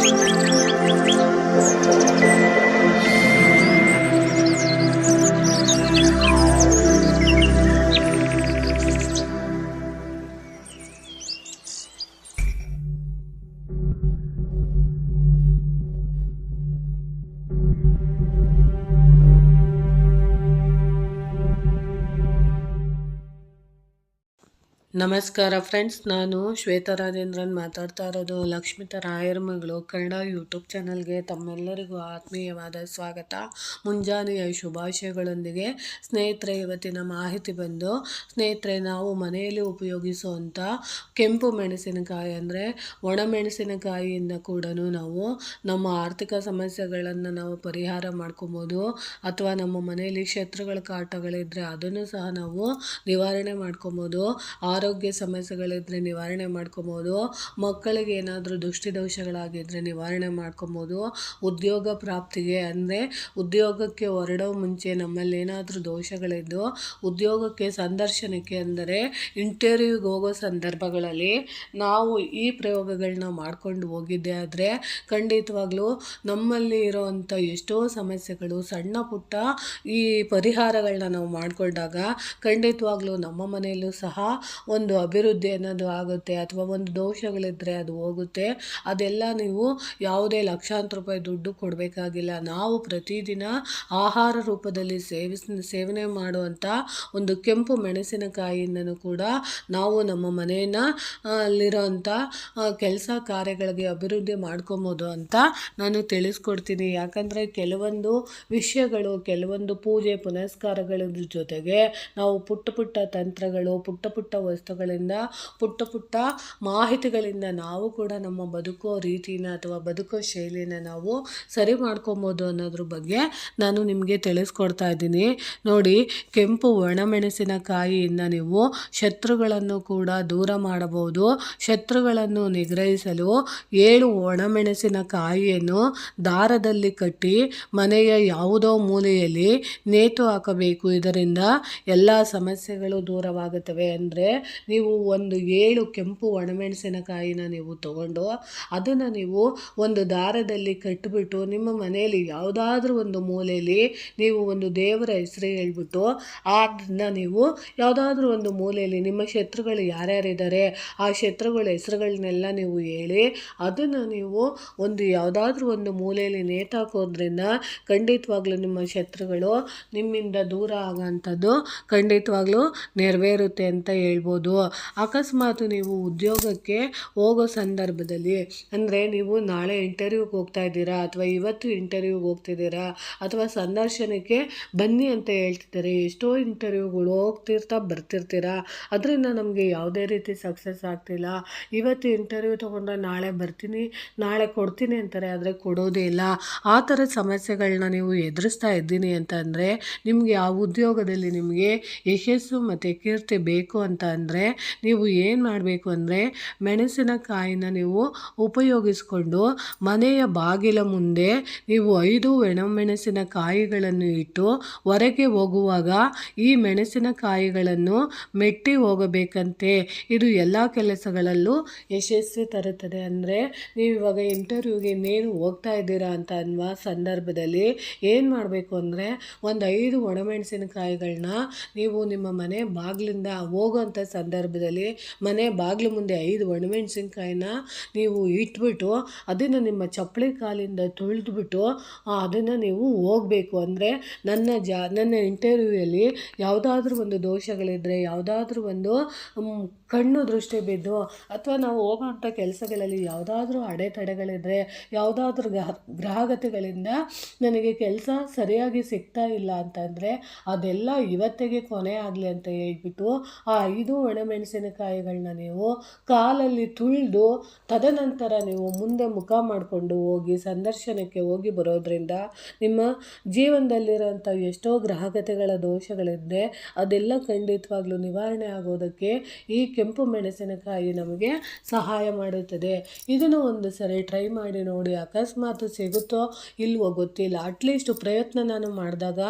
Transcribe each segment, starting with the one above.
Música ನಮಸ್ಕಾರ ಫ್ರೆಂಡ್ಸ್, ನಾನು ಶ್ವೇತಾ ರಾಜೇಂದ್ರನ್ ಮಾತಾಡ್ತಾ ಇರೋದು ಲಕ್ಷ್ಮಿತ ರಾಯರ್ ಮಗಳು. ಕನ್ನಡ ಯೂಟ್ಯೂಬ್ ಚಾನಲ್ಗೆ ತಮ್ಮೆಲ್ಲರಿಗೂ ಆತ್ಮೀಯವಾದ ಸ್ವಾಗತ. ಮುಂಜಾನೆಯ ಶುಭಾಶಯಗಳೊಂದಿಗೆ ಸ್ನೇಹಿತರೆ, ಇವತ್ತಿನ ಮಾಹಿತಿ ಬಂದು, ಸ್ನೇಹಿತರೆ, ನಾವು ಮನೆಯಲ್ಲಿ ಉಪಯೋಗಿಸುವಂಥ ಕೆಂಪು ಮೆಣಸಿನಕಾಯಿ ಅಂದರೆ ಒಣಮೆಣಸಿನಕಾಯಿಯಿಂದ ಕೂಡ ನಾವು ನಮ್ಮ ಆರ್ಥಿಕ ಸಮಸ್ಯೆಗಳನ್ನು ನಾವು ಪರಿಹಾರ ಮಾಡ್ಕೊಬೋದು. ಅಥವಾ ನಮ್ಮ ಮನೆಯಲ್ಲಿ ಶತ್ರುಗಳ ಕಾಟಗಳಿದ್ದರೆ ಅದನ್ನು ಸಹ ನಾವು ನಿವಾರಣೆ ಮಾಡ್ಕೊಬೋದು. ಆರೋಗ್ಯ ಸಮಸ್ಯೆಗಳಿದ್ದರೆ ನಿವಾರಣೆ ಮಾಡ್ಕೊಬೋದು, ಮಕ್ಕಳಿಗೆ ಏನಾದರೂ ದುಷ್ಟಿದೋಷಗಳಾಗಿದ್ದರೆ ನಿವಾರಣೆ ಮಾಡ್ಕೊಬೋದು, ಉದ್ಯೋಗ ಪ್ರಾಪ್ತಿಗೆ ಅಂದರೆ ಉದ್ಯೋಗಕ್ಕೆ ಹೊರಡೋ ಮುಂಚೆ ನಮ್ಮಲ್ಲಿ ಏನಾದರೂ ದೋಷಗಳಿದ್ದು ಉದ್ಯೋಗಕ್ಕೆ ಸಂದರ್ಶನಕ್ಕೆ ಅಂದರೆ ಇಂಟರ್ವ್ಯೂಗೆ ಹೋಗೋ ಸಂದರ್ಭಗಳಲ್ಲಿ ನಾವು ಈ ಪ್ರಯೋಗಗಳನ್ನ ಮಾಡ್ಕೊಂಡು ಹೋಗಿದ್ದೆ ಆದರೆ ಖಂಡಿತವಾಗ್ಲೂ ನಮ್ಮಲ್ಲಿ ಇರೋವಂಥ ಎಷ್ಟೋ ಸಮಸ್ಯೆಗಳು, ಸಣ್ಣ ಪುಟ್ಟ ಈ ಪರಿಹಾರಗಳನ್ನ ನಾವು ಮಾಡಿಕೊಂಡಾಗ ಖಂಡಿತವಾಗ್ಲೂ ನಮ್ಮ ಮನೆಯಲ್ಲೂ ಸಹ ಅಭಿವೃದ್ಧಿ ಅನ್ನೋದು ಆಗುತ್ತೆ ಅಥವಾ ಒಂದು ದೋಷಗಳಿದ್ದರೆ ಅದು ಹೋಗುತ್ತೆ. ಅದೆಲ್ಲ ನೀವು ಯಾವುದೇ ಲಕ್ಷಾಂತರ ರೂಪಾಯಿ ದುಡ್ಡು ಕೊಡಬೇಕಾಗಿಲ್ಲ. ನಾವು ಪ್ರತಿದಿನ ಆಹಾರ ರೂಪದಲ್ಲಿ ಸೇವಿಸ್, ಸೇವನೆ ಮಾಡುವಂಥ ಒಂದು ಕೆಂಪು ಮೆಣಸಿನಕಾಯಿಯಿಂದನೂ ಕೂಡ ನಾವು ನಮ್ಮ ಮನೆಯನ್ನ ಅಲ್ಲಿರೋಂಥ ಕೆಲಸ ಕಾರ್ಯಗಳಿಗೆ ಅಭಿವೃದ್ಧಿ ಮಾಡ್ಕೊಬೋದು ಅಂತ ನಾನು ತಿಳಿಸ್ಕೊಡ್ತೀನಿ. ಯಾಕಂದರೆ ಕೆಲವೊಂದು ವಿಷಯಗಳು, ಕೆಲವೊಂದು ಪೂಜೆ, ಪುನಸ್ಕಾರಗಳ ಜೊತೆಗೆ ನಾವು ಪುಟ್ಟ ಪುಟ್ಟ ತಂತ್ರಗಳು, ಪುಟ್ಟ ಪುಟ್ಟ ವಸ್ತುಗಳಿಂದ ಪುಟ್ಟ ಪುಟ್ಟ ಮಾಹಿತಿಗಳಿಂದ ನಾವು ಕೂಡ ನಮ್ಮ ಬದುಕೋ ರೀತಿನ ಅಥವಾ ಬದುಕೋ ಶೈಲಿನ ನಾವು ಸರಿ ಮಾಡ್ಕೊಬೋದು ಅನ್ನೋದ್ರ ಬಗ್ಗೆ ನಾನು ನಿಮಗೆ ತಿಳಿಸ್ಕೊಡ್ತಾ ಇದ್ದೀನಿ. ನೋಡಿ, ಕೆಂಪು ಒಣಮೆಣಸಿನಕಾಯಿಯಿಂದ ನೀವು ಶತ್ರುಗಳನ್ನು ಕೂಡ ದೂರ ಮಾಡಬಹುದು. ಶತ್ರುಗಳನ್ನು ನಿಗ್ರಹಿಸಲು ಏಳು ಒಣಮೆಣಸಿನಕಾಯಿಯನ್ನು ದಾರದಲ್ಲಿ ಕಟ್ಟಿ ಮನೆಯ ಯಾವುದೋ ಮೂಲೆಯಲ್ಲಿ ನೇತು ಹಾಕಬೇಕು. ಇದರಿಂದ ಎಲ್ಲ ಸಮಸ್ಯೆಗಳು ದೂರವಾಗುತ್ತವೆ. ಅಂದರೆ ನೀವು ಒಂದು ಏಳು ಕೆಂಪು ಒಣಮೆಣಸಿನಕಾಯಿನ ನೀವು ತಗೊಂಡು ಅದನ್ನು ನೀವು ಒಂದು ದಾರದಲ್ಲಿ ಕಟ್ಟಿಬಿಟ್ಟು ನಿಮ್ಮ ಮನೆಯಲ್ಲಿ ಯಾವುದಾದ್ರೂ ಒಂದು ಮೂಲೆಯಲ್ಲಿ ನೀವು ಒಂದು ದೇವರ ಹೆಸರು ಹೇಳ್ಬಿಟ್ಟು ಅದನ್ನು ನೀವು ಯಾವುದಾದ್ರೂ ಒಂದು ಮೂಲೆಯಲ್ಲಿ ನಿಮ್ಮ ಶತ್ರುಗಳು ಯಾರ್ಯಾರಿದ್ದಾರೆ, ಆ ಶತ್ರುಗಳ ಹೆಸರುಗಳನ್ನೆಲ್ಲ ನೀವು ಹೇಳಿ ಅದನ್ನು ನೀವು ಒಂದು ಯಾವುದಾದ್ರೂ ಒಂದು ಮೂಲೆಯಲ್ಲಿ ನೇತಾಕೋದ್ರಿಂದ ಖಂಡಿತವಾಗ್ಲೂ ನಿಮ್ಮ ಶತ್ರುಗಳು ನಿಮ್ಮಿಂದ ದೂರ ಆಗೋಂಥದ್ದು ಖಂಡಿತವಾಗ್ಲೂ ನೆರವೇರುತ್ತೆ ಅಂತ ಹೇಳ್ಬೋದು. ಅಕಸ್ಮಾತ್ ನೀವು ಉದ್ಯೋಗಕ್ಕೆ ಹೋಗೋ ಸಂದರ್ಭದಲ್ಲಿ, ಅಂದರೆ ನೀವು ನಾಳೆ ಇಂಟರ್ವ್ಯೂಗೆ ಹೋಗ್ತಾ ಇದ್ದೀರಾ, ಅಥವಾ ಇವತ್ತು ಇಂಟರ್ವ್ಯೂಗೆ ಹೋಗ್ತಿದ್ದೀರಾ, ಅಥವಾ ಸಂದರ್ಶನಕ್ಕೆ ಬನ್ನಿ ಅಂತ ಹೇಳ್ತಿದ್ದಾರೆ, ಎಷ್ಟೋ ಇಂಟರ್ವ್ಯೂಗಳು ಹೋಗ್ತಿರ್ತಾ ಬರ್ತಿರ್ತೀರಾ, ಅದರಿಂದ ನಮಗೆ ಯಾವುದೇ ರೀತಿ ಸಕ್ಸಸ್ ಆಗ್ತಿಲ್ಲ. ಇವತ್ತು ಇಂಟರ್ವ್ಯೂ ತೊಗೊಂಡ್ರೆ ನಾಳೆ ಬರ್ತೀನಿ, ನಾಳೆ ಕೊಡ್ತೀನಿ ಅಂತಾರೆ, ಆದರೆ ಕೊಡೋದೇ ಇಲ್ಲ. ಆ ಥರ ಸಮಸ್ಯೆಗಳನ್ನ ನೀವು ಎದುರಿಸ್ತಾ ಇದ್ದೀನಿ ಅಂತಂದರೆ ನಿಮಗೆ ಆ ಉದ್ಯೋಗದಲ್ಲಿ ನಿಮಗೆ ಯಶಸ್ಸು ಮತ್ತು ಕೀರ್ತಿ ಬೇಕು ಅಂತ ಅಂದರೆ ನೀವು ಏನು ಮಾಡಬೇಕು ಅಂದರೆ ಮೆಣಸಿನಕಾಯಿನ ನೀವು ಉಪಯೋಗಿಸ್ಕೊಂಡು ಮನೆಯ ಬಾಗಿಲ ಮುಂದೆ ನೀವು ಐದು ಕಾಯಿಗಳನ್ನು ಇಟ್ಟು ಹೊರಗೆ ಹೋಗುವಾಗ ಈ ಮೆಣಸಿನಕಾಯಿಗಳನ್ನು ಮೆಟ್ಟಿ ಹೋಗಬೇಕಂತೆ. ಇದು ಎಲ್ಲ ಕೆಲಸಗಳಲ್ಲೂ ಯಶಸ್ವಿ ತರುತ್ತದೆ. ಅಂದರೆ ನೀವು ಇವಾಗ ಇಂಟರ್ವ್ಯೂಗೆ ಇನ್ನೇನು ಹೋಗ್ತಾ ಇದ್ದೀರಾ ಅಂತ ಅನ್ನುವ ಸಂದರ್ಭದಲ್ಲಿ ಏನು ಮಾಡಬೇಕು ಅಂದರೆ ಒಂದು ಐದು ಒಣಮೆಣಸಿನಕಾಯಿಗಳನ್ನ ನೀವು ನಿಮ್ಮ ಮನೆ ಬಾಗಿಲಿಂದ ಹೋಗೋಂಥ ಸಂದರ್ಭದಲ್ಲಿ ಮನೆ ಬಾಗಿಲು ಮುಂದೆ ಐದು ಒಣಮೆಣಸಿನ್ಕಾಯಿನ ನೀವು ಇಟ್ಬಿಟ್ಟು ಅದನ್ನು ನಿಮ್ಮ ಚಪ್ಪಲಿ ಕಾಲಿಂದ ತುಳಿದ್ಬಿಟ್ಟು ಅದನ್ನು ನೀವು ಹೋಗಬೇಕು. ಅಂದರೆ ನನ್ನ ಜಾ, ನನ್ನ ಇಂಟರ್ವ್ಯೂಯಲ್ಲಿ ಯಾವುದಾದ್ರೂ ಒಂದು ದೋಷಗಳಿದ್ದರೆ ಯಾವುದಾದ್ರೂ ಒಂದು ಕಣ್ಣು ದೃಷ್ಟಿ ಬಿದ್ದು, ಅಥವಾ ನಾವು ಹೋಗುವಂಥ ಕೆಲಸಗಳಲ್ಲಿ ಯಾವುದಾದ್ರೂ ಅಡೆತಡೆಗಳಿದ್ದರೆ ಯಾವುದಾದ್ರೂ ಗ್ರಹ ನನಗೆ ಕೆಲಸ ಸರಿಯಾಗಿ ಸಿಗ್ತಾ ಇಲ್ಲ ಅಂತಂದರೆ, ಅದೆಲ್ಲ ಇವತ್ತಿಗೆ ಕೊನೆ ಆಗಲಿ ಅಂತ ಹೇಳ್ಬಿಟ್ಟು, ಆ ಐದು ಒಣಮೆಣಸಿನಕಾಯಿಗಳನ್ನ ನೀವು ಕಾಲಲ್ಲಿ ತುಳಿದು ತದನಂತರ ನೀವು ಮುಂದೆ ಮುಖ ಮಾಡಿಕೊಂಡು ಹೋಗಿ ಸಂದರ್ಶನಕ್ಕೆ ಹೋಗಿ ಬರೋದ್ರಿಂದ ನಿಮ್ಮ ಜೀವನದಲ್ಲಿರುವಂಥ ಎಷ್ಟೋ ಗ್ರಾಹಕತೆಗಳ ದೋಷಗಳಿದ್ದರೆ ಅದೆಲ್ಲ ಖಂಡಿತವಾಗ್ಲೂ ನಿವಾರಣೆ ಆಗೋದಕ್ಕೆ ಈ ಕೆಂಪು ಮೆಣಸಿನಕಾಯಿ ನಮಗೆ ಸಹಾಯ ಮಾಡುತ್ತದೆ. ಇದನ್ನು ಒಂದು ಸರಿ ಟ್ರೈ ಮಾಡಿ ನೋಡಿ, ಅಕಸ್ಮಾತ್ ಸಿಗುತ್ತೋ ಇಲ್ವೋ ಗೊತ್ತಿಲ್ಲ. ಅಟ್ಲೀಸ್ಟ್ ಪ್ರಯತ್ನ ನಾನು ಮಾಡಿದಾಗ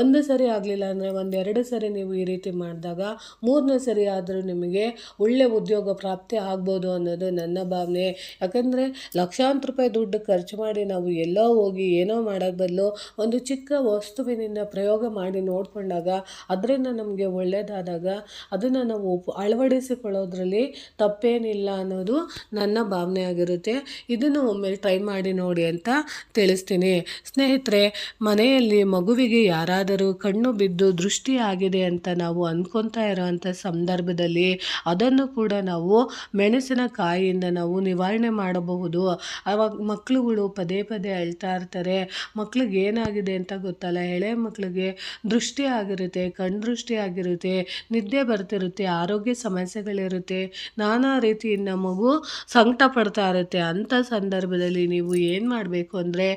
ಒಂದು ಸರಿ ಆಗಲಿಲ್ಲ ಅಂದರೆ ಒಂದೆರಡು ಸರಿ ನೀವು ಈ ರೀತಿ ಮಾಡಿದಾಗ ಮೂರನೇ ಸರಿ ಆದ ಆದರೂ ನಿಮಗೆ ಒಳ್ಳೆ ಉದ್ಯೋಗ ಪ್ರಾಪ್ತಿ ಆಗ್ಬೋದು ಅನ್ನೋದು ನನ್ನ ಭಾವನೆ. ಯಾಕಂದರೆ ಲಕ್ಷಾಂತರ ರೂಪಾಯಿ ದುಡ್ಡು ಖರ್ಚು ಮಾಡಿ ನಾವು ಎಲ್ಲೋ ಹೋಗಿ ಏನೋ ಮಾಡೋಕ್ಕೆ ಬದಲು ಒಂದು ಚಿಕ್ಕ ವಸ್ತುವಿನಿಂದ ಪ್ರಯೋಗ ಮಾಡಿ ನೋಡಿಕೊಂಡಾಗ ಅದರಿಂದ ನಮಗೆ ಒಳ್ಳೆಯದಾದಾಗ ಅದನ್ನು ನಾವು ಅಳವಡಿಸಿಕೊಳ್ಳೋದ್ರಲ್ಲಿ ತಪ್ಪೇನಿಲ್ಲ ಅನ್ನೋದು ನನ್ನ ಭಾವನೆ ಆಗಿರುತ್ತೆ. ಇದನ್ನು ಒಮ್ಮೆ ಟ್ರೈ ಮಾಡಿ ನೋಡಿ ಅಂತ ತಿಳಿಸ್ತೀನಿ. ಸ್ನೇಹಿತರೆ, ಮನೆಯಲ್ಲಿ ಮಗುವಿಗೆ ಯಾರಾದರೂ ಕಣ್ಣು ಬಿದ್ದು ದೃಷ್ಟಿ ಆಗಿದೆ ಅಂತ ನಾವು ಅಂದ್ಕೊತಾ ಇರೋವಂಥ ಸಂದರ್ಭದಲ್ಲಿ ಅದನ್ನು ಕೂಡ ನಾವು ಮೆಣಸಿನಕಾಯಿಯಿಂದ ನಾವು ನಿವಾರಣೆ ಮಾಡಬಹುದು. ಆವಾಗ ಮಕ್ಕಳುಗಳು ಪದೇ ಪದೇ ಅಳ್ತಾ ಇರ್ತಾರೆ. ಮಕ್ಳಿಗೆ ಏನಾಗಿದೆ ಅಂತ ಗೊತ್ತಲ್ಲ. ಎಳೆ ಮಕ್ಕಳಿಗೆ ದೃಷ್ಟಿ ಆಗಿರುತ್ತೆ ಕಣ್ದೃಷ್ಟಿ ಆಗಿರುತ್ತೆ, ನಿದ್ದೆ ಬರ್ತಿರುತ್ತೆ, ಆರೋಗ್ಯ ಸಮಸ್ಯೆಗಳಿರುತ್ತೆ. ನಾನಾ ರೀತಿಯಿಂದ ಮಗು ಸಂಕಟ ಪಡ್ತಾ ಇರುತ್ತೆ. ಅಂಥ ಸಂದರ್ಭದಲ್ಲಿ ನೀವು ಏನು ಮಾಡಬೇಕು ಅಂದರೆ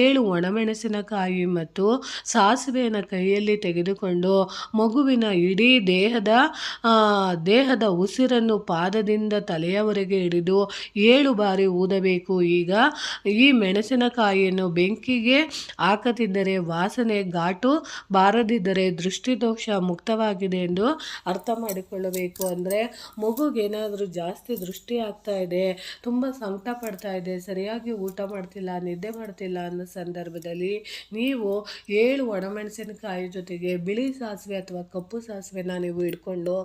ಏಳು ಒಣಮೆಣಸಿನಕಾಯಿ ಮತ್ತು ಸಾಸಿವೆಯನ್ನು ಕೈಯಲ್ಲಿ ತೆಗೆದುಕೊಂಡು ಮಗುವಿನ ಇಡೀ ದೇಹದ ದೇಹದ ಉಸಿರನ್ನು ಪಾದದಿಂದ ತಲೆಯವರೆಗೆ ಹಿಡಿದು ಏಳು ಬಾರಿ ಊದಬೇಕು. ಈಗ ಈ ಮೆಣಸಿನಕಾಯಿಯನ್ನು ಬೆಂಕಿಗೆ ಹಾಕದಿದ್ದರೆ ವಾಸನೆ ಘಾಟು ಬಾರದಿದ್ದರೆ ದೃಷ್ಟಿದೋಷ ಮುಕ್ತವಾಗಿದೆ ಎಂದು ಅರ್ಥ ಮಾಡಿಕೊಳ್ಳಬೇಕು. ಅಂದರೆ ಮಗುಗೇನಾದರೂ ಜಾಸ್ತಿ ದೃಷ್ಟಿ ಆಗ್ತಾ ಇದೆ, ತುಂಬ ಸಂಕಟ ಪಡ್ತಾ ಇದೆ, ಸರಿಯಾಗಿ ಊಟ ಮಾಡ್ತಿಲ್ಲ, ನಿದ್ದೆ ಮಾಡ್ತಿಲ್ಲ ಅನ್ನೋ ಸಂದರ್ಭದಲ್ಲಿ ನೀವು ಏಳು ಒಣಮೆಣಸಿನಕಾಯಿ ಜೊತೆಗೆ ಬಿಳಿ ಸಾಸಿವೆ ಅಥವಾ ಕಪ್ಪು ಸಾಸಿವೆನ ನೀವು ಇಟ್ಕೊಂಡು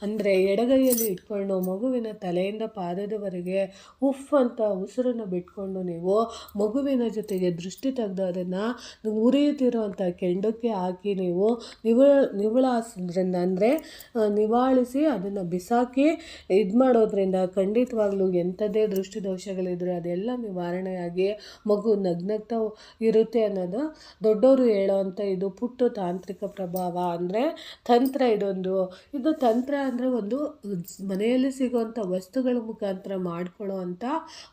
ಅಂದರೆ ಎಡಗೈಯಲ್ಲಿ ಇಟ್ಕೊಂಡು ಮಗುವಿನ ತಲೆಯಿಂದ ಪಾದದವರೆಗೆ ಉಫ್ ಅಂತ ಉಸಿರನ್ನು ಬಿಟ್ಕೊಂಡು ನೀವು ಮಗುವಿನ ಜೊತೆಗೆ ದೃಷ್ಟಿ ತೆಗೆದು ಅದನ್ನು ಉರಿಯುತ್ತಿರುವಂಥ ಕೆಂಡಕ್ಕೆ ಹಾಕಿ ನೀವು ನಿವ ನಿವಳಿಸೋದ್ರಿಂದ ಅಂದರೆ ನಿವಾಳಿಸಿ ಅದನ್ನು ಬಿಸಾಕಿ ಇದು ಮಾಡೋದ್ರಿಂದ ಖಂಡಿತವಾಗ್ಲೂ ಎಂಥದ್ದೇ ದೃಷ್ಟಿ ದೋಷಗಳಿದ್ರೆ ಅದೆಲ್ಲ ನಿವಾರಣೆಯಾಗಿ ಮಗು ನಗ್ನಗ್ತಾ ಇರುತ್ತೆ ಅನ್ನೋದು ದೊಡ್ಡವರು ಹೇಳೋವಂಥ ಇದು ಪುಟ್ಟ ತಾಂತ್ರಿಕ ಪ್ರಭಾವ ಅಂದರೆ ತಂತ್ರ ಇದೊಂದು. ಇದು ತಂತ್ರ ಅಂದರೆ ಒಂದು, ಮನೆಯಲ್ಲಿ ಸಿಗುವಂಥ ವಸ್ತುಗಳ ಮುಖಾಂತರ ಮಾಡ್ಕೊಳ್ಳೋ ಅಂಥ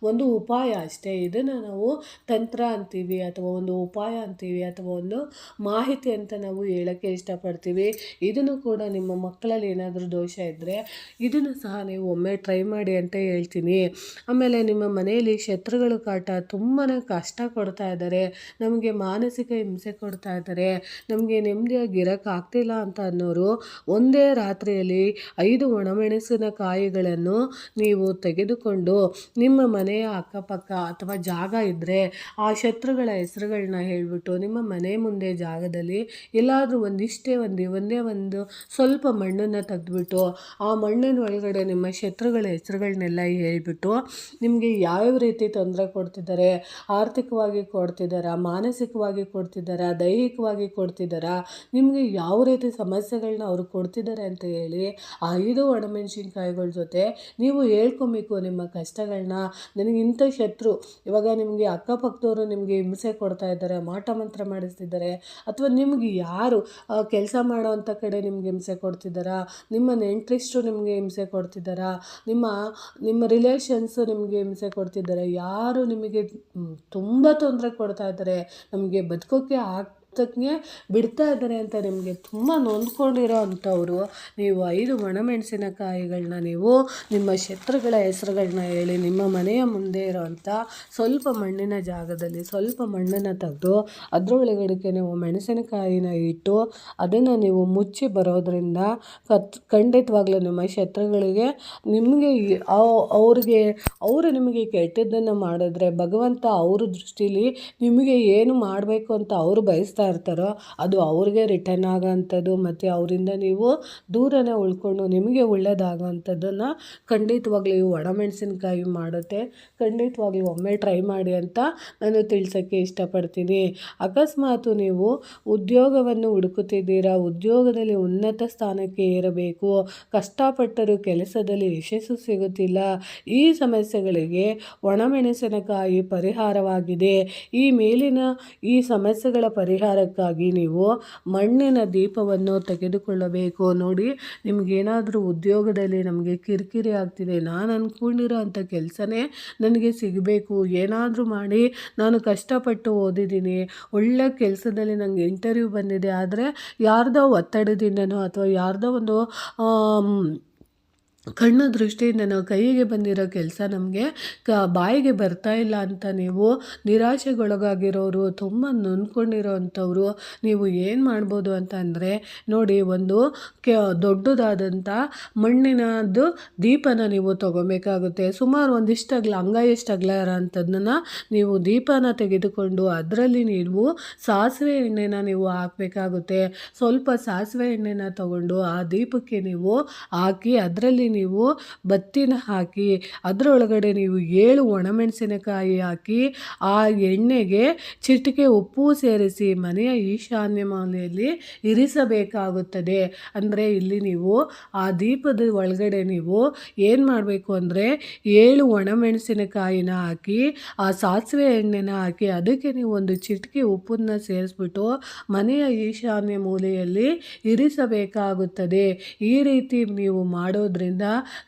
ಒಂದು ಉಪಾಯ ಅಷ್ಟೇ. ಇದನ್ನು ನಾವು ತಂತ್ರ ಅಂತೀವಿ ಅಥವಾ ಒಂದು ಉಪಾಯ ಅಂತೀವಿ ಅಥವಾ ಒಂದು ಮಾಹಿತಿ ಅಂತ ನಾವು ಹೇಳೋಕ್ಕೆ ಇಷ್ಟಪಡ್ತೀವಿ. ಇದನ್ನು ಕೂಡ ನಿಮ್ಮ ಮಕ್ಕಳಲ್ಲಿ ಏನಾದರೂ ದೋಷ ಇದ್ದರೆ ಇದನ್ನು ಸಹ ನೀವು ಒಮ್ಮೆ ಟ್ರೈ ಮಾಡಿ ಅಂತ ಹೇಳ್ತೀನಿ. ಆಮೇಲೆ ನಿಮ್ಮ ಮನೆಯಲ್ಲಿ ಶತ್ರುಗಳು ಕಾಟ ತುಂಬಾ ಕಷ್ಟ ಕೊಡ್ತಾ ಇದ್ದಾರೆ. ನಮಗೆ ಮಾನಸಿಕ ಹಿಂಸೆ ಕೊಡ್ತಾ ಇದ್ದಾರೆ. ನಮಗೆ ನೆಮ್ಮದಿಯಾಗಿ ಇರೋಕ್ಕಾಗ್ತಿಲ್ಲ ಅಂತ ಅನ್ನೋರು ಒಂದೇ ರಾತ್ರಿಯಲ್ಲಿ ಐದು ಒಣಮೆಣಸಿನ ಕಾಯಿಗಳನ್ನು ನೀವು ತೆಗೆದುಕೊಂಡು ನಿಮ್ಮ ಮನೆಯ ಅಕ್ಕಪಕ್ಕ ಅಥವಾ ಜಾಗ ಇದ್ದರೆ ಆ ಶತ್ರುಗಳ ಹೆಸರುಗಳನ್ನ ಹೇಳಿಬಿಟ್ಟು ನಿಮ್ಮ ಮನೆ ಮುಂದೆ ಜಾಗದಲ್ಲಿ ಎಲ್ಲಾದರೂ ಒಂದಿಷ್ಟೇ ಒಂದು, ಒಂದೇ ಒಂದು ಸ್ವಲ್ಪ ಮಣ್ಣನ್ನು ತೆಗೆದುಬಿಟ್ಟು ಆ ಮಣ್ಣಿನ ಒಳಗಡೆ ನಿಮ್ಮ ಶತ್ರುಗಳ ಹೆಸರುಗಳನ್ನೆಲ್ಲ ಹೇಳಿಬಿಟ್ಟು ನಿಮಗೆ ಯಾವ್ಯಾವ ರೀತಿ ತೊಂದರೆ ಕೊಡ್ತಿದ್ದಾರೆ, ಆರ್ಥಿಕವಾಗಿ ಕೊಡ್ತಿದ್ದಾರಾ, ಮಾನಸಿಕವಾಗಿ ಕೊಡ್ತಿದ್ದಾರಾ, ದೈಹಿಕವಾಗಿ ಕೊಡ್ತಿದ್ದಾರಾ, ನಿಮಗೆ ಯಾವ ರೀತಿ ಸಮಸ್ಯೆಗಳನ್ನ ಅವರು ಕೊಡ್ತಿದ್ದಾರೆ ಅಂತ ಹೇಳಿ ಆ ಐದು ಒಣಮೆಣ್ಸಿನ್ಕಾಯಿಗಳ ಜೊತೆ ನೀವು ಹೇಳ್ಕೊಬೇಕು ನಿಮ್ಮ ಕಷ್ಟಗಳನ್ನ ನನಗೆ ಇಂಥ ಶತ್ರು, ಇವಾಗ ನಿಮಗೆ ಅಕ್ಕಪಕ್ಕದವರು ನಿಮಗೆ ಹಿಂಸೆ ಕೊಡ್ತಾ ಇದ್ದಾರೆ, ಮಾಟ ಮಂತ್ರ ಮಾಡಿಸ್ತಿದ್ದಾರೆ, ಅಥವಾ ನಿಮಗೆ ಯಾರು ಕೆಲಸ ಮಾಡೋವಂಥ ಕಡೆ ನಿಮ್ಗೆ ಹಿಂಸೆ ಕೊಡ್ತಿದ್ದಾರಾ? ನಿಮ್ಮ ನೆಂಟ್ರಿಸ್ಟು ನಿಮಗೆ ಹಿಂಸೆ ಕೊಡ್ತಿದ್ದಾರಾ? ನಿಮ್ಮ ನಿಮ್ಮ ರಿಲೇಷನ್ಸು ನಿಮಗೆ ಹಿಂಸೆ ಕೊಡ್ತಿದ್ದಾರೆ? ಯಾರು ನಿಮಗೆ ತುಂಬ ತೊಂದರೆ ಕೊಡ್ತಾ ಇದ್ದಾರೆ? ನಮಗೆ ಬದುಕೋಕ್ಕೆ ಆಗ್ ತಜ್ಞೆ ಬಿಡ್ತಾ ಇದ್ದಾರೆ ಅಂತ ನಿಮಗೆ ತುಂಬ ನೊಂದ್ಕೊಂಡಿರೋ ಅಂಥವ್ರು, ನೀವು ಐದು ಒಣಮೆಣಸಿನಕಾಯಿಗಳನ್ನ ನೀವು ನಿಮ್ಮ ಶತ್ರುಗಳ ಹೆಸರುಗಳನ್ನ ಹೇಳಿ ನಿಮ್ಮ ಮನೆಯ ಮುಂದೆ ಇರೋವಂಥ ಸ್ವಲ್ಪ ಮಣ್ಣಿನ ಜಾಗದಲ್ಲಿ ಸ್ವಲ್ಪ ಮಣ್ಣನ್ನು ತೆಗೆದು ಅದರೊಳಗಡೆಗೆ ನೀವು ಮೆಣಸಿನಕಾಯಿನ ಇಟ್ಟು ಅದನ್ನು ನೀವು ಮುಚ್ಚಿ ಬರೋದರಿಂದ ಕತ್, ಖಂಡಿತವಾಗ್ಲೂ ನಿಮ್ಮ ಶತ್ರುಗಳಿಗೆ ನಿಮಗೆ ಅವ್ರಿಗೆ, ಅವರು ನಿಮಗೆ ಕೆಟ್ಟದ್ದನ್ನು ಮಾಡಿದ್ರೆ ಭಗವಂತ ಅವ್ರ ದೃಷ್ಟಿಲಿ ನಿಮಗೆ ಏನು ಮಾಡಬೇಕು ಅಂತ ಅವರು ಬಯಸ್ತಾ ಇರ್ತಾರೋ ಅದು ಅವ್ರಿಗೆ ರಿಟರ್ನ್ ಆಗೋವಂಥದ್ದು ಮತ್ತು ಅವರಿಂದ ನೀವು ದೂರನೇ ಉಳ್ಕೊಂಡು ನಿಮಗೆ ಒಳ್ಳೆಯದಾಗೋವಂಥದ್ದನ್ನು ಖಂಡಿತವಾಗ್ಲೂ ಈ ಒಣಮೆಣಸಿನ್ಕಾಯಿ ಮಾಡುತ್ತೆ. ಖಂಡಿತವಾಗ್ಲೂ ಒಮ್ಮೆ ಟ್ರೈ ಮಾಡಿ ಅಂತ ನಾನು ತಿಳ್ಸೋಕ್ಕೆ ಇಷ್ಟಪಡ್ತೀನಿ. ಅಕಸ್ಮಾತು ನೀವು ಉದ್ಯೋಗವನ್ನು ಹುಡುಕುತ್ತಿದ್ದೀರಾ, ಉದ್ಯೋಗದಲ್ಲಿ ಉನ್ನತ ಸ್ಥಾನಕ್ಕೆ ಏರಬೇಕು, ಕಷ್ಟಪಟ್ಟರೂ ಕೆಲಸದಲ್ಲಿ ಯಶಸ್ಸು ಸಿಗುತ್ತಿಲ್ಲ, ಈ ಸಮಸ್ಯೆಗಳಿಗೆ ಒಣಮೆಣಸಿನಕಾಯಿ ಪರಿಹಾರವಾಗಿದೆ. ಈ ಮೇಲಿನ ಈ ಸಮಸ್ಯೆಗಳ ಪರಿಹಾರ ಪರಿಹಾರಕ್ಕಾಗಿ ನೀವು ಮಣ್ಣಿನ ದೀಪವನ್ನು ತೆಗೆದುಕೊಳ್ಳಬೇಕು. ನೋಡಿ, ನಿಮಗೇನಾದರೂ ಉದ್ಯೋಗದಲ್ಲಿ ನಮಗೆ ಕಿರಿಕಿರಿ ಆಗ್ತಿದೆ, ನಾನು ಅಂದ್ಕೊಂಡಿರೋ ಅಂಥ ಕೆಲಸನೇ ನನಗೆ ಸಿಗಬೇಕು. ಏನಾದರೂ ಮಾಡಿ, ನಾನು ಕಷ್ಟಪಟ್ಟು ಓದಿದ್ದೀನಿ. ಒಳ್ಳೆ ಕೆಲಸದಲ್ಲಿ ನನಗೆ ಇಂಟರ್ವ್ಯೂ ಬಂದಿದೆ. ಆದರೆ ಯಾರ್ದೋ ಒತ್ತಡದಿಂದನೋ ಅಥವಾ ಯಾರ್ದೋ ಒಂದು ಕಣ್ಣು ದೃಷ್ಟಿಯಿಂದ ನಾವು ಕೈಗೆ ಬಂದಿರೋ ಕೆಲಸ ನಮಗೆ ಕ ಬಾಯಿಗೆ ಬರ್ತಾ ಇಲ್ಲ ಅಂತ ನೀವು ನಿರಾಶೆಗೊಳಗಾಗಿರೋರು, ತುಂಬ ನೊಂದ್ಕೊಂಡಿರೋ ಅಂಥವ್ರು ನೀವು ಏನು ಮಾಡ್ಬೋದು ಅಂತ ಅಂದರೆ ನೋಡಿ ಒಂದು ಕೆ ದೊಡ್ಡದಾದಂಥ ಮಣ್ಣಿನದು ದೀಪನ ನೀವು ತೊಗೊಬೇಕಾಗುತ್ತೆ. ಸುಮಾರು ಒಂದಿಷ್ಟು ಅಗಲ ಅಂಗ ಎಷ್ಟು ಅಗಲ ಇರೋಂಥದ್ದನ್ನ ನೀವು ದೀಪನ ತೆಗೆದುಕೊಂಡು ಅದರಲ್ಲಿ ನೀವು ಸಾಸಿವೆ ಎಣ್ಣೆನ ನೀವು ಹಾಕಬೇಕಾಗುತ್ತೆ. ಸ್ವಲ್ಪ ಸಾಸಿವೆ ಎಣ್ಣೆನ ತಗೊಂಡು ಆ ದೀಪಕ್ಕೆ ನೀವು ಹಾಕಿ ಅದರಲ್ಲಿ ನೀವು ಬತ್ತಿನ ಹಾಕಿ, ಅದರೊಳಗಡೆ ನೀವು ಏಳು ಒಣಮೆಣಸಿನಕಾಯಿ ಹಾಕಿ, ಆ ಎಣ್ಣೆಗೆ ಚಿಟಿಕೆ ಉಪ್ಪು ಸೇರಿಸಿ ಮನೆಯ ಈಶಾನ್ಯ ಮೂಲೆಯಲ್ಲಿ ಇರಿಸಬೇಕಾಗುತ್ತದೆ. ಅಂದರೆ ಇಲ್ಲಿ ನೀವು ಆ ದೀಪದ ಒಳಗಡೆ ನೀವು ಏನು ಮಾಡಬೇಕು ಅಂದರೆ ಏಳು ಒಣಮೆಣಸಿನಕಾಯಿನ ಹಾಕಿ, ಆ ಸಾಸಿವೆ ಎಣ್ಣೆನ ಹಾಕಿ, ಅದಕ್ಕೆ ನೀವು ಒಂದು ಚಿಟಿಕೆ ಉಪ್ಪನ್ನ ಸೇರಿಸ್ಬಿಟ್ಟು ಮನೆಯ ಈಶಾನ್ಯ ಮೂಲೆಯಲ್ಲಿ ಇರಿಸಬೇಕಾಗುತ್ತದೆ. ಈ ರೀತಿ ನೀವು ಮಾಡೋದ್ರಿಂದ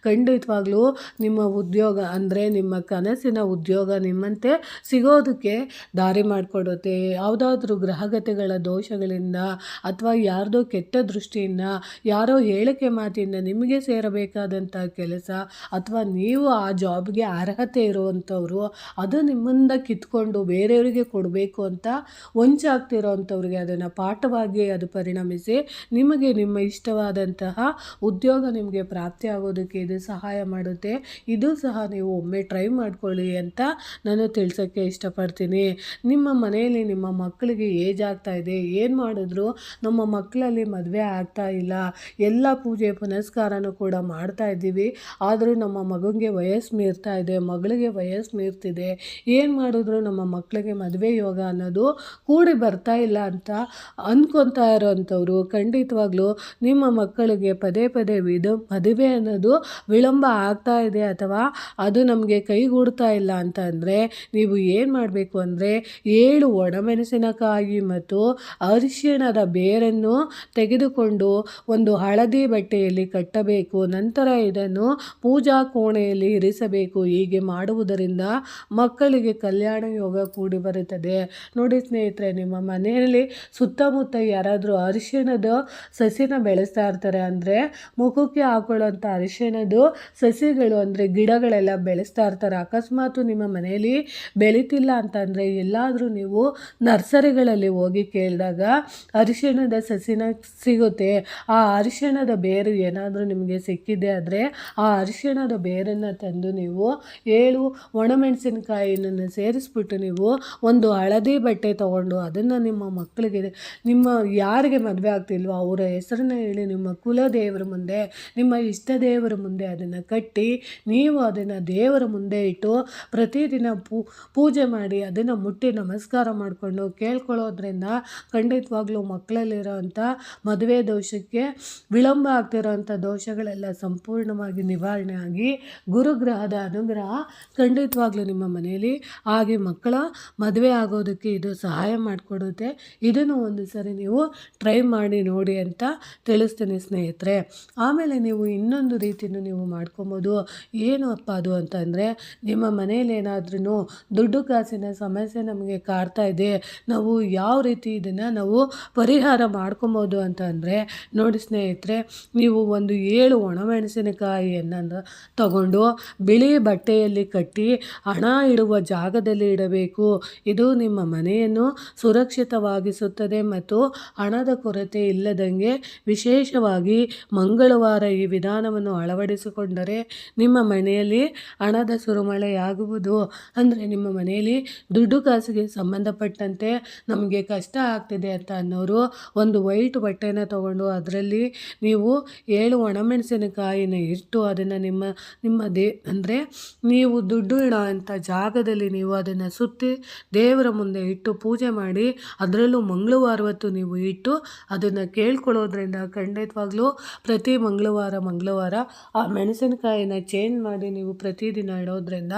ಖಂಡಿತವಾಗ್ಲೂ ನಿಮ್ಮ ಉದ್ಯೋಗ ಅಂದರೆ ನಿಮ್ಮ ಕನಸಿನ ಉದ್ಯೋಗ ನಿಮ್ಮಂತೆ ಸಿಗೋದಕ್ಕೆ ದಾರಿ ಮಾಡಿಕೊಡುತ್ತೆ. ಯಾವುದಾದ್ರೂ ಗ್ರಹಗತಿಗಳ ದೋಷಗಳಿಂದ ಅಥವಾ ಯಾರ್ದೋ ಕೆಟ್ಟ ದೃಷ್ಟಿಯಿಂದ, ಯಾರೋ ಹೇಳಿಕೆ ಮಾತಿಂದ ನಿಮಗೆ ಸೇರಬೇಕಾದಂಥ ಕೆಲಸ ಅಥವಾ ನೀವು ಆ ಜಾಬ್ಗೆ ಅರ್ಹತೆ ಇರುವಂಥವ್ರು, ಅದು ನಿಮ್ಮಿಂದ ಕಿತ್ಕೊಂಡು ಬೇರೆಯವರಿಗೆ ಕೊಡಬೇಕು ಅಂತ ವಂಚಾಗ್ತಿರೋ ಅಂಥವ್ರಿಗೆ ಅದನ್ನು ಪಾಠವಾಗಿ ಅದು ಪರಿಣಮಿಸಿ ನಿಮಗೆ ನಿಮ್ಮ ಇಷ್ಟವಾದಂತಹ ಉದ್ಯೋಗ ನಿಮಗೆ ಪ್ರಾಪ್ತಿ ಆಗೋದಕ್ಕೆ ಇದು ಸಹಾಯ ಮಾಡುತ್ತೆ. ಇದು ಸಹ ನೀವು ಒಮ್ಮೆ ಟ್ರೈ ಮಾಡ್ಕೊಳ್ಳಿ ಅಂತ ನಾನು ತಿಳ್ಸೋಕ್ಕೆ ಇಷ್ಟಪಡ್ತೀನಿ. ನಿಮ್ಮ ಮನೆಯಲ್ಲಿ ನಿಮ್ಮ ಮಕ್ಕಳಿಗೆ ಏಜ್ ಆಗ್ತಾ ಇದೆ, ಏನು ಮಾಡಿದ್ರು ನಮ್ಮ ಮಕ್ಕಳಲ್ಲಿ ಮದುವೆ ಆಗ್ತಾ ಇಲ್ಲ. ಎಲ್ಲ ಪೂಜೆ ಪುನಸ್ಕಾರನೂ ಕೂಡ ಮಾಡ್ತಾ ಇದ್ದೀವಿ. ಆದರೂ ನಮ್ಮ ಮಗನಿಗೆ ವಯಸ್ಸು ಮೀರ್ತಾ ಇದೆ, ಮಗಳಿಗೆ ವಯಸ್ಸು ಮೀರ್ತಿದೆ. ಏನು ಮಾಡಿದ್ರು ನಮ್ಮ ಮಕ್ಕಳಿಗೆ ಮದುವೆ ಯೋಗ ಅನ್ನೋದು ಕೂಡಿ ಬರ್ತಾ ಇಲ್ಲ ಅಂತ ಅಂದ್ಕೊತಾ ಇರೋವಂಥವ್ರು ಖಂಡಿತವಾಗ್ಲೂ ನಿಮ್ಮ ಮಕ್ಕಳಿಗೆ ಪದೇ ಪದೇ ವಿಧ ಮದುವೆ ಅನ್ನೋದು ವಿಳಂಬ ಆಗ್ತಾ ಇದೆ ಅಥವಾ ಅದು ನಮಗೆ ಕೈಗೂಡ್ತಾ ಇಲ್ಲ ಅಂತಂದರೆ ನೀವು ಏನು ಮಾಡಬೇಕು ಅಂದರೆ ಏಳು ಒಣಮೆಣಸಿನಕಾಯಿ ಮತ್ತು ಅರಿಶಿಣದ ಬೇರನ್ನು ತೆಗೆದುಕೊಂಡು ಒಂದು ಹಳದಿ ಬಟ್ಟೆಯಲ್ಲಿ ಕಟ್ಟಬೇಕು. ನಂತರ ಇದನ್ನು ಪೂಜಾ ಕೋಣೆಯಲ್ಲಿ ಇರಿಸಬೇಕು. ಹೀಗೆ ಮಾಡುವುದರಿಂದ ಮಕ್ಕಳಿಗೆ ಕಲ್ಯಾಣ ಯೋಗ ಕೂಡಿ ಬರುತ್ತದೆ. ನೋಡಿ ಸ್ನೇಹಿತರೆ, ನಿಮ್ಮ ಮನೆಯಲ್ಲಿ ಸುತ್ತಮುತ್ತ ಯಾರಾದರೂ ಅರಿಶಿಣದ ಸಸಿನ ಬೆಳೆಸ್ತಾ ಇರ್ತಾರೆ ಅಂದರೆ ಮುಖಕ್ಕೆ ಹಾಕೊಳ್ಳೋಂಥ ಅರಿಶಿಣದ್ದು ಸಸಿಗಳು ಅಂದರೆ ಗಿಡಗಳೆಲ್ಲ ಬೆಳೆಸ್ತಾ ಇರ್ತಾರೆ. ಅಕಸ್ಮಾತು ನಿಮ್ಮ ಮನೆಯಲ್ಲಿ ಬೆಳೀತಿಲ್ಲ ಅಂತಂದರೆ ಎಲ್ಲಾದರೂ ನೀವು ನರ್ಸರಿಗಳಲ್ಲಿ ಹೋಗಿ ಕೇಳಿದಾಗ ಅರಿಶಿಣದ ಸಸಿನ ಸಿಗುತ್ತೆ. ಆ ಅರಿಶಿಣದ ಬೇರು ಏನಾದರೂ ನಿಮಗೆ ಸಿಕ್ಕಿದೆ ಆದರೆ ಆ ಅರಿಶಿಣದ ಬೇರನ್ನು ತಂದು ನೀವು ಏಳು ಒಣಮೆಣಸಿನಕಾಯಿಯನ್ನು ಸೇರಿಸ್ಬಿಟ್ಟು ನೀವು ಒಂದು ಹಳದಿ ಬಟ್ಟೆ ತೊಗೊಂಡು ಅದನ್ನು ನಿಮ್ಮ ಮಕ್ಕಳಿಗೆ ನಿಮ್ಮ ಯಾರಿಗೆ ಮದುವೆ ಆಗ್ತಿಲ್ವೋ ಅವರ ಹೆಸರನ್ನ ಹೇಳಿ ನಿಮ್ಮ ಕುಲದೇವರ ಮುಂದೆ ನಿಮ್ಮ ಇಷ್ಟ ದೇವರ ಮುಂದೆ ಅದನ್ನು ಕಟ್ಟಿ ನೀವು ಅದನ್ನು ದೇವರ ಮುಂದೆ ಇಟ್ಟು ಪ್ರತಿದಿನ ಪೂಜೆ ಮಾಡಿ ಅದನ್ನು ಮುಟ್ಟಿ ನಮಸ್ಕಾರ ಮಾಡಿಕೊಂಡು ಕೇಳ್ಕೊಳ್ಳೋದ್ರಿಂದ ಖಂಡಿತವಾಗ್ಲೂ ಮಕ್ಕಳಲ್ಲಿರೋವಂಥ ಮದುವೆ ದೋಷಕ್ಕೆ ವಿಳಂಬ ಆಗ್ತಿರೋವಂಥ ದೋಷಗಳೆಲ್ಲ ಸಂಪೂರ್ಣವಾಗಿ ನಿವಾರಣೆ ಆಗಿ ಗುರುಗ್ರಹದ ಅನುಗ್ರಹ ಖಂಡಿತವಾಗ್ಲೂ ನಿಮ್ಮ ಮನೆಯಲ್ಲಿ ಹಾಗೆ ಮಕ್ಕಳ ಮದುವೆ ಆಗೋದಕ್ಕೆ ಇದು ಸಹಾಯ ಮಾಡಿಕೊಡುತ್ತೆ. ಇದನ್ನು ಒಂದು ಸರಿ ನೀವು ಟ್ರೈ ಮಾಡಿ ನೋಡಿ ಅಂತ ತಿಳಿಸ್ತೀನಿ ಸ್ನೇಹಿತರೆ. ಆಮೇಲೆ ನೀವು ಇನ್ನೊಂದು ರೀತಿಯೂ ನೀವು ಮಾಡ್ಕೊಬೋದು. ಏನು ಅಪ್ಪ ಅದು ಅಂತಂದರೆ, ನಿಮ್ಮ ಮನೇಲಿ ಏನಾದ್ರೂ ದುಡ್ಡು ಕಾಸಿನ ಸಮಸ್ಯೆ ನಮಗೆ ಕಾಡ್ತಾ ಇದೆ, ನಾವು ಯಾವ ರೀತಿ ಇದನ್ನು ನಾವು ಪರಿಹಾರ ಮಾಡ್ಕೊಬೋದು ಅಂತ ಅಂದರೆ ನೋಡಿ ಸ್ನೇಹಿತರೆ, ನೀವು ಒಂದು ಏಳು ಒಣಮೆಣಸಿನಕಾಯಿಯನ್ನು ತಗೊಂಡು ಬಿಳಿ ಬಟ್ಟೆಯಲ್ಲಿ ಕಟ್ಟಿ ಹಣ ಇಡುವ ಜಾಗದಲ್ಲಿ ಇಡಬೇಕು. ಇದು ನಿಮ್ಮ ಮನೆಯನ್ನು ಸುರಕ್ಷಿತವಾಗಿಸುತ್ತದೆ ಮತ್ತು ಹಣದ ಕೊರತೆ ಇಲ್ಲದಂಗೆ ವಿಶೇಷವಾಗಿ ಮಂಗಳವಾರ ಈ ವಿಧಾನವನ್ನು ಅಳವಡಿಸಿಕೊಂಡರೆ ನಿಮ್ಮ ಮನೆಯಲ್ಲಿ ಹಣದ ಸುರುಮಳೆಯಾಗುವುದು. ಅಂದರೆ ನಿಮ್ಮ ಮನೆಯಲ್ಲಿ ದುಡ್ಡು ಕಾಸಿಗೆ ಸಂಬಂಧಪಟ್ಟಂತೆ ನಮಗೆ ಕಷ್ಟ ಆಗ್ತಿದೆ ಅಂತ ಅನ್ನೋರು ಒಂದು ವೈಟ್ ಬಟ್ಟೆನ ತಗೊಂಡು ಅದರಲ್ಲಿ ನೀವು ಏಳು ಒಣಮೆಣಸಿನಕಾಯಿನ ಇಟ್ಟು ಅದನ್ನು ನಿಮ್ಮ ನಿಮ್ಮ ದೇ, ಅಂದರೆ ನೀವು ದುಡ್ಡು ಇಡೋ ಅಂಥ ಜಾಗದಲ್ಲಿ ನೀವು ಅದನ್ನು ಸುತ್ತಿ ದೇವರ ಮುಂದೆ ಇಟ್ಟು ಪೂಜೆ ಮಾಡಿ ಅದರಲ್ಲೂ ಮಂಗಳವಾರ ಹೊತ್ತು ನೀವು ಇಟ್ಟು ಅದನ್ನು ಕೇಳ್ಕೊಳ್ಳೋದ್ರಿಂದ ಖಂಡಿತವಾಗ್ಲೂ ಪ್ರತಿ ಮಂಗಳವಾರ ಮಂಗಳವಾರ ಆ ಮೆಣಸಿನಕಾಯಿನ ಚೇಂಜ್ ಮಾಡಿ ನೀವು ಪ್ರತಿದಿನ ಇಡೋದ್ರಿಂದ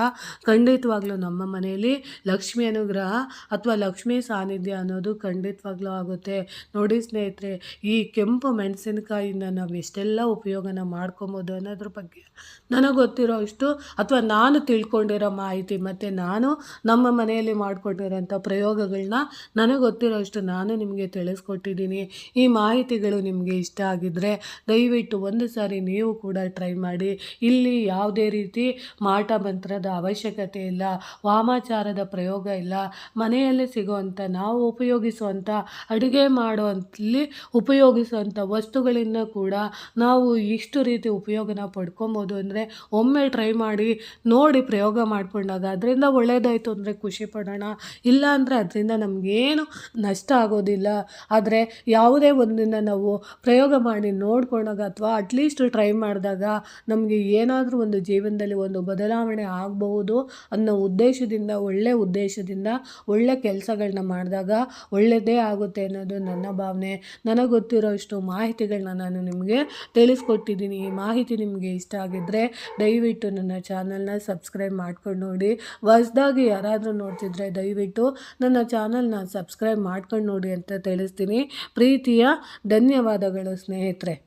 ಖಂಡಿತವಾಗ್ಲೂ ನಮ್ಮ ಮನೆಯಲ್ಲಿ ಲಕ್ಷ್ಮಿ ಅನುಗ್ರಹ ಅಥವಾ ಲಕ್ಷ್ಮೀ ಸಾನ್ನಿಧ್ಯ ಅನ್ನೋದು ಖಂಡಿತವಾಗ್ಲೂ ಆಗುತ್ತೆ. ನೋಡಿ ಸ್ನೇಹಿತರೆ, ಈ ಕೆಂಪು ಮೆಣಸಿನಕಾಯಿನ ನಾವು ಎಷ್ಟೆಲ್ಲ ಉಪಯೋಗನ ಮಾಡ್ಕೊಬೋದು ಅನ್ನೋದ್ರ ಬಗ್ಗೆ ನನಗೆ ಗೊತ್ತಿರೋ ಇಷ್ಟು ಅಥವಾ ನಾನು ತಿಳ್ಕೊಂಡಿರೋ ಮಾಹಿತಿ ಮತ್ತು ನಾನು ನಮ್ಮ ಮನೆಯಲ್ಲಿ ಮಾಡಿಕೊಂಡಿರೋಂಥ ಪ್ರಯೋಗಗಳನ್ನ ನನಗೆ ಗೊತ್ತಿರೋ ಇಷ್ಟು ನಾನು ನಿಮಗೆ ತಿಳಿಸ್ಕೊಟ್ಟಿದ್ದೀನಿ. ಈ ಮಾಹಿತಿಗಳು ನಿಮಗೆ ಇಷ್ಟ ಆಗಿದ್ದರೆ ದಯವಿಟ್ಟು ಒಂದು ಸಾರಿ ನೀವು ಕೂಡ ಟ್ರೈ ಮಾಡಿ. ಇಲ್ಲಿ ಯಾವುದೇ ರೀತಿ ಮಾಟ ಮಂತ್ರದ ಅವಶ್ಯಕತೆ ಇಲ್ಲ, ವಾಮಾಚಾರದ ಪ್ರಯೋಗ ಇಲ್ಲ. ಮನೆಯಲ್ಲಿ ಸಿಗುವಂಥ, ನಾವು ಉಪಯೋಗಿಸುವಂಥ, ಅಡುಗೆ ಮಾಡುವಲ್ಲಿ ಉಪಯೋಗಿಸುವಂಥ ವಸ್ತುಗಳಿಂದ ಕೂಡ ನಾವು ಇಷ್ಟು ರೀತಿ ಉಪಯೋಗನ ಪಡ್ಕೊಬೋದು ಅಂದರೆ ಒಮ್ಮೆ ಟ್ರೈ ಮಾಡಿ, ನೋಡಿ ಪ್ರಯೋಗ ಮಾಡಿಕೊಂಡಾಗ ಅದರಿಂದ ಒಳ್ಳೆಯದಾಯಿತು ಅಂದರೆ ಖುಷಿ ಪಡೋಣ. ಇಲ್ಲ ಅಂದರೆ ಅದರಿಂದ ನಮಗೇನು ನಷ್ಟ ಆಗೋದಿಲ್ಲ. ಆದರೆ ಯಾವುದೇ ಒಂದನ್ನು ನಾವು ಪ್ರಯೋಗ ಮಾಡಿ ನೋಡ್ಕೊಂಡಾಗ ಅಥವಾ ಅಟ್ಲೀಸ್ಟ್ ಟ್ರೈ ಮಾಡಿದಾಗ ನಮಗೆ ಏನಾದರೂ ಒಂದು ಜೀವನದಲ್ಲಿ ಒಂದು ಬದಲಾವಣೆ ಆಗಬಹುದು ಅನ್ನೋ ಉದ್ದೇಶದಿಂದ ಒಳ್ಳೆಯ ಉದ್ದೇಶದಿಂದ, ಒಳ್ಳೆ ಕೆಲಸಗಳನ್ನ ಮಾಡಿದಾಗ ಒಳ್ಳೆಯದೇ ಆಗುತ್ತೆ ಅನ್ನೋದು ನನ್ನ ಭಾವನೆ. ನನಗೆ ಗೊತ್ತಿರೋ ಇಷ್ಟು ಮಾಹಿತಿಗಳನ್ನ ನಾನು ನಿಮಗೆ ತಿಳಿಸ್ಕೊಟ್ಟಿದ್ದೀನಿ. ಈ ಮಾಹಿತಿ ನಿಮಗೆ ಇಷ್ಟ ಆಗಿದ್ದರೆ ದಯವಿಟ್ಟು ನನ್ನ ಚಾನಲ್ನ ಸಬ್ಸ್ಕ್ರೈಬ್ ಮಾಡ್ಕೊಂಡು ನೋಡಿ. ಹೊಸ್ದಾಗಿ ಯಾರಾದರೂ ನೋಡ್ತಿದ್ರೆ ದಯವಿಟ್ಟು ನನ್ನ ಚಾನಲ್ನ ಸಬ್ಸ್ಕ್ರೈಬ್ ಮಾಡ್ಕೊಂಡು ನೋಡಿ ಅಂತ ತಿಳಿಸ್ತೀನಿ. ಪ್ರೀತಿಯ, ಧನ್ಯವಾದಗಳು ಸ್ನೇಹಿತರೆ.